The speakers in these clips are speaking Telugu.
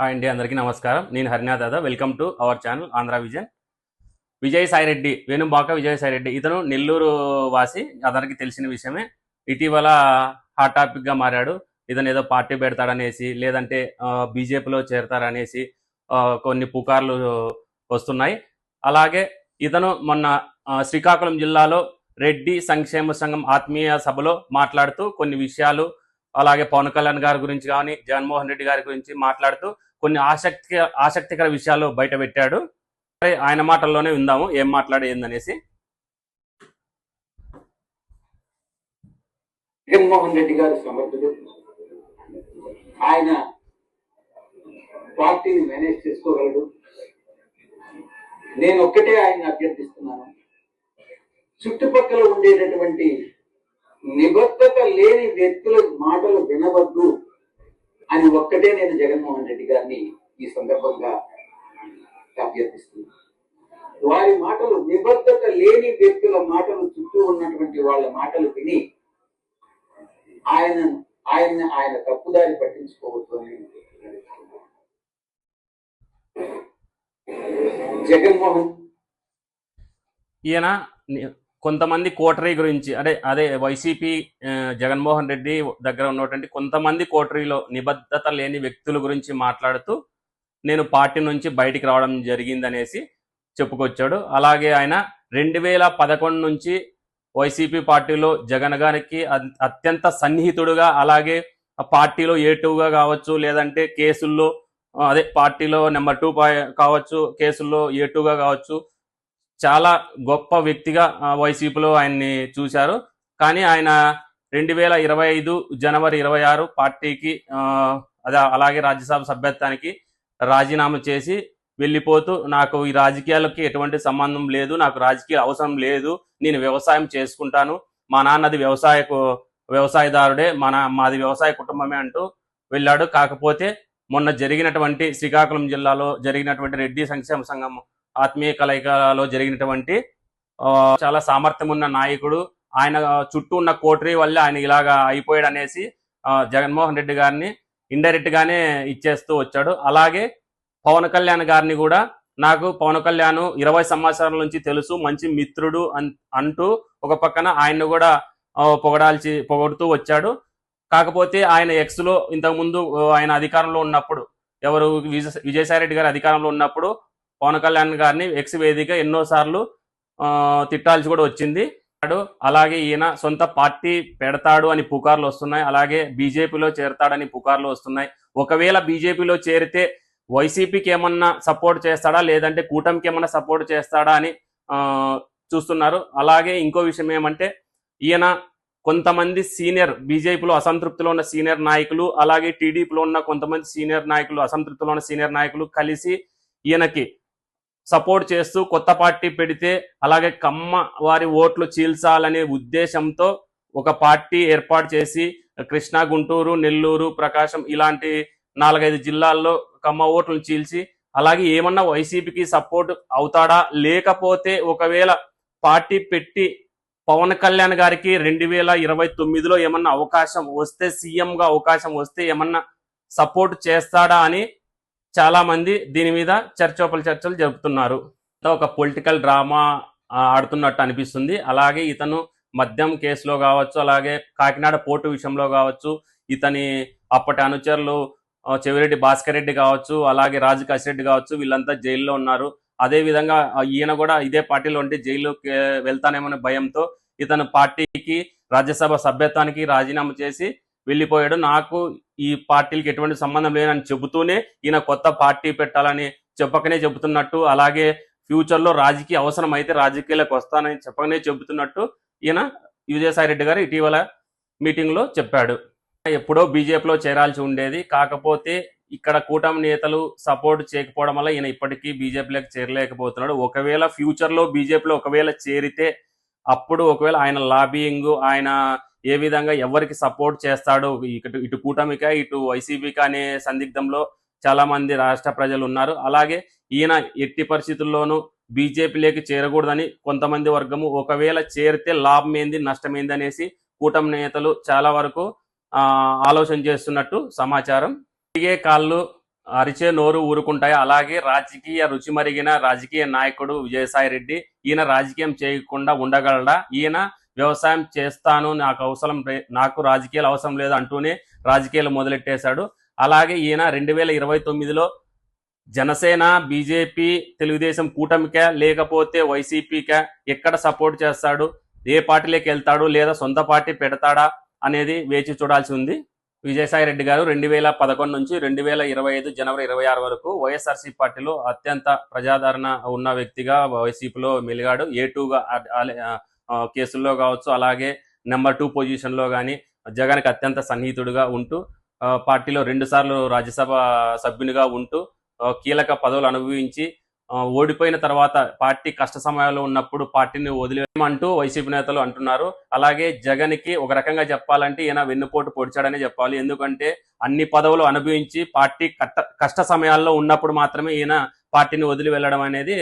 హాయ్ అండి అందరికీ నమస్కారం. నేను Harinath Dada. Welcome to our channel Andhra Vision Vijay Sai Reddy Venumbaka Vijay Sai Reddy ఇతను నెల్లూరు వాసి అతనికి తెలిసిన విషయమే. ఇటీవల హాట్ టాపిక్గా మారాడు. ఇతను ఏదో పార్టీ పెడతాడనేసి లేదంటే బీజేపీలో చేరతారనేసి కొన్ని పుకార్లు వస్తున్నాయి. అలాగే ఇతను మొన్న శ్రీకాకుళం జిల్లాలో రెడ్డి సంక్షేమ సంఘం ఆత్మీయ సభలో మాట్లాడుతూ కొన్ని విషయాలు అలాగే పవన్ కళ్యాణ్ గారి గురించి కానీ జగన్మోహన్ రెడ్డి గారి గురించి మాట్లాడుతూ కొన్ని ఆసక్తి ఆసక్తికర విషయాలు బయట పెట్టాడు. ఆయన మాటల్లోనే విందాము ఏం మాట్లాడేందనేసి జగన్మోహన్ రెడ్డి గారు సమర్థుడు ఆయన పార్టీని మేనేజ్ చేసుకోగలడు. నేను ఒక్కటే ఆయన అభ్యర్థిస్తున్నాను. చుట్టుపక్కల ఉండేటటువంటి నిబద్ధత లేని వ్యక్తుల మాటలు వినవద్దు. అని ఒక్కటే నేను జగన్మోహన్ రెడ్డి గారిని ఈ సందర్భంగా అభ్యర్థిస్తున్నాను వారి మాటలు నిబద్ధత లేని వ్యక్తుల మాటలు చుట్టూ ఉన్నటువంటి వాళ్ళ మాటలు విని ఆయన ఆయన ఆయన తప్పుదారి పట్టించుకోవద్దు అని జగన్మోహన్ ఈయన కొంతమంది కోటరీ గురించి అదే అదే వైసీపీ జగన్మోహన్ రెడ్డి దగ్గర ఉన్నటువంటి కొంతమంది కోటరీలో నిబద్ధత లేని వ్యక్తుల గురించి మాట్లాడుతూ నేను పార్టీ నుంచి బయటికి రావడం జరిగిందనేసి చెప్పుకొచ్చాడు. అలాగే ఆయన రెండు వేల పదకొండు నుంచి వైసీపీ పార్టీలో జగన్ గారికి అత్యంత సన్నిహితుడుగా అలాగే ఆ పార్టీలో ఏ టూగా కావచ్చు లేదంటే కేసుల్లో అదే పార్టీలో నెంబర్ టూ కావచ్చు కేసుల్లో ఏ టూగా కావచ్చు చాలా గొప్ప వ్యక్తిగా వైసీపీలో ఆయన్ని చూశారు. కానీ ఆయన రెండు వేల ఇరవై ఐదు జనవరి ఇరవై ఆరు పార్టీకి అదే అలాగే రాజ్యసభ సభ్యత్వానికి రాజీనామా చేసి వెళ్ళిపోతూ నాకు ఈ రాజకీయాలకి ఎటువంటి సంబంధం లేదు నాకు రాజకీయ అవసరం లేదు నేను వ్యవసాయం చేసుకుంటాను. మా నాన్నది వ్యవసాయ వ్యవసాయదారుడే మన మాది వ్యవసాయ కుటుంబమే అంటూ వెళ్ళాడు. కాకపోతే మొన్న జరిగినటువంటి శ్రీకాకుళం జిల్లాలో జరిగినటువంటి రెడ్డి సంక్షేమ సంఘం ఆత్మీయ కలయికలో జరిగినటువంటి చాలా సామర్థ్యం ఉన్న నాయకుడు. ఆయన చుట్టూ ఉన్న కోటరీ వల్ల ఆయన ఇలాగా అయిపోయాడు అనేసి జగన్మోహన్ రెడ్డి గారిని ఇండైరెక్ట్ గానే ఇచ్చేస్తూ వచ్చాడు. అలాగే పవన్ కళ్యాణ్ గారిని కూడా నాకు పవన్ కళ్యాణ్ ఇరవై సంవత్సరాల నుంచి తెలుసు మంచి మిత్రుడు అన్- అంటూ ఒక పక్కన ఆయన్ను కూడా పొగడాల్చి పొగడుతూ వచ్చాడు. కాకపోతే ఆయన ఎక్స్లో ఇంతకుముందు ఆయన అధికారంలో ఉన్నప్పుడు ఎవరు విజయ విజయసాయి రెడ్డి గారు అధికారంలో ఉన్నప్పుడు పవన్ కళ్యాణ్ గారిని ఎక్స్ వేదిక ఎన్నోసార్లు తిట్టాల్సి కూడా వచ్చింది. అలాగే ఈయన సొంత పార్టీ పెడతాడు అని పుకార్లు వస్తున్నాయి. అలాగే బీజేపీలో చేరతాడని పుకార్లు వస్తున్నాయి. ఒకవేళ బీజేపీలో చేరితే వైసీపీకి ఏమన్నా సపోర్ట్ చేస్తాడా? లేదంటే కూటమికి ఏమన్నా సపోర్ట్ చేస్తాడా అని చూస్తున్నారు. అలాగే ఇంకో విషయం ఏమంటే ఈయన కొంతమంది సీనియర్ బీజేపీలో అసంతృప్తిలో ఉన్న సీనియర్ నాయకులు అలాగే టీడీపీలో ఉన్న కొంతమంది సీనియర్ నాయకులు అసంతృప్తిలో ఉన్న సీనియర్ నాయకులు కలిసి ఈయనకి సపోర్ట్ చేస్తూ కొత్త పార్టీ పెడితే అలాగే కమ్మ వారి ఓట్లు చీల్చాలనే ఉద్దేశంతో ఒక పార్టీ ఏర్పాటు చేసి కృష్ణా గుంటూరు నెల్లూరు ప్రకాశం ఇలాంటి నాలుగైదు జిల్లాల్లో కమ్మ ఓట్లను చీల్చి అలాగే ఏమన్నా వైసీపీకి సపోర్ట్ అవుతాడా? లేకపోతే ఒకవేళ పార్టీ పెట్టి పవన్ కళ్యాణ్ గారికి రెండు వేల ఇరవై తొమ్మిదిలో ఏమన్నా అవకాశం వస్తే సీఎంగా అవకాశం వస్తే ఏమన్నా సపోర్ట్ చేస్తాడా అని చాలా మంది దీని మీద చర్చోపల చర్చలు జరుపుతున్నారు. ఒక పొలిటికల్ డ్రామా ఆడుతున్నట్టు అనిపిస్తుంది. అలాగే ఇతను మద్యం కేసులో కావచ్చు అలాగే కాకినాడ పోర్టు విషయంలో కావచ్చు ఇతని అప్పటి అనుచరులు చెవిరెడ్డి భాస్కర్ రెడ్డి కావచ్చు అలాగే రాజు కసిరెడ్డి కావచ్చు వీళ్ళంతా జైల్లో ఉన్నారు. అదే విధంగా ఈయన కూడా ఇదే పార్టీలో ఉంటే జైలుకి వెళ్తానేమనే భయంతో ఇతను పార్టీకి రాజ్యసభ సభ్యత్వానికి రాజీనామా చేసి వెళ్ళిపోయాడు. నాకు ఈ పార్టీలకి ఎటువంటి సంబంధం లేదని చెబుతూనే ఈయన కొత్త పార్టీ పెట్టాలని చెప్పకనే చెబుతున్నట్టు అలాగే ఫ్యూచర్లో రాజకీయ అవసరం అయితే రాజకీయాలకు వస్తానని చెప్పకనే చెబుతున్నట్టు ఈయన విజయసాయి రెడ్డి గారు ఇటీవల మీటింగ్లో చెప్పాడు. ఎప్పుడో బీజేపీలో చేరాల్సి ఉండేది. కాకపోతే ఇక్కడ కూటమి నేతలు సపోర్ట్ చేయకపోవడం వల్ల ఈయన ఇప్పటికీ బీజేపీలోకి చేరలేకపోతున్నాడు. ఒకవేళ ఫ్యూచర్లో బీజేపీలో ఒకవేళ చేరితే అప్పుడు ఒకవేళ ఆయన లాబియింగ్ ఆయన ఏ విధంగా ఎవరికి సపోర్ట్ చేస్తాడో ఇటు ఇటు కూటమికా ఇటు వైసీపీకా అనే సందిగ్ధంలో చాలా మంది రాష్ట్ర ప్రజలు ఉన్నారు. అలాగే ఈయన ఎట్టి పరిస్థితుల్లోనూ బీజేపీలోకి చేరకూడదని కొంతమంది వర్గము ఒకవేళ చేరితే లాభం ఏంది నష్టం అనేసి కూటమి నేతలు చాలా వరకు ఆ, ఆలోచన చేస్తున్నట్టు సమాచారం. తిరిగే కాళ్ళు అరిచే నోరు ఊరుకుంటాయి? అలాగే రాజకీయ రుచి మరిగిన రాజకీయ నాయకుడు విజయసాయి రెడ్డి ఈయన రాజకీయం చేయకుండా ఉండగలడా? ఈయన వ్యవసాయం చేస్తాను నాకు అవసరం నాకు రాజకీయాలు అవసరం లేదు అంటూనే రాజకీయాలు మొదలెట్టేశాడు. అలాగే ఈయన రెండు వేల ఇరవై తొమ్మిదిలో జనసేన బీజేపీ తెలుగుదేశం కూటమికా లేకపోతే వైసీపీకా ఎక్కడ సపోర్ట్ చేస్తాడు? ఏ పార్టీలోకి వెళ్తాడు లేదా సొంత పార్టీ పెడతాడా అనేది వేచి చూడాల్సి ఉంది. విజయసాయి రెడ్డి గారు రెండు వేల పదకొండు నుంచి రెండు వేల ఇరవై ఐదు జనవరి ఇరవై ఆరు వరకు వైఎస్ఆర్సీ పార్టీలో అత్యంత ప్రజాదరణ ఉన్న వ్యక్తిగా వైసీపీలో మెలిగాడు. ఏ టూగా కేసుల్లో కావచ్చు అలాగే నెంబర్ టూ పొజిషన్లో కానీ జగన్కి అత్యంత సన్నిహితుడుగా ఉంటూ పార్టీలో రెండుసార్లు రాజ్యసభ సభ్యునిగా ఉంటూ కీలక పదవులు అనుభవించి ఓడిపోయిన తర్వాత పార్టీ కష్ట సమయాల్లో ఉన్నప్పుడు పార్టీని వదిలేయమంటూ వైసీపీ నేతలు అంటున్నారు. అలాగే జగన్కి ఒక రకంగా చెప్పాలంటే ఈయన వెన్నుపోటు పొడిచాడని చెప్పాలి. ఎందుకంటే అన్ని పదవులు అనుభవించి పార్టీ కష్ట సమయాల్లో ఉన్నప్పుడు మాత్రమే ఈయన పార్టీని వదిలి వెళ్ళడం అనేది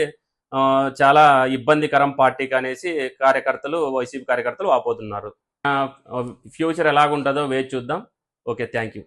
ఆ, చాలా ఇబ్బందికరం పార్టీకి అనేసి కార్యకర్తలు వైసీపీ కార్యకర్తలు వాపోతున్నారు. ఫ్యూచర్ ఎలాగుంటుందో వేచి చూద్దాం. Okay thank you.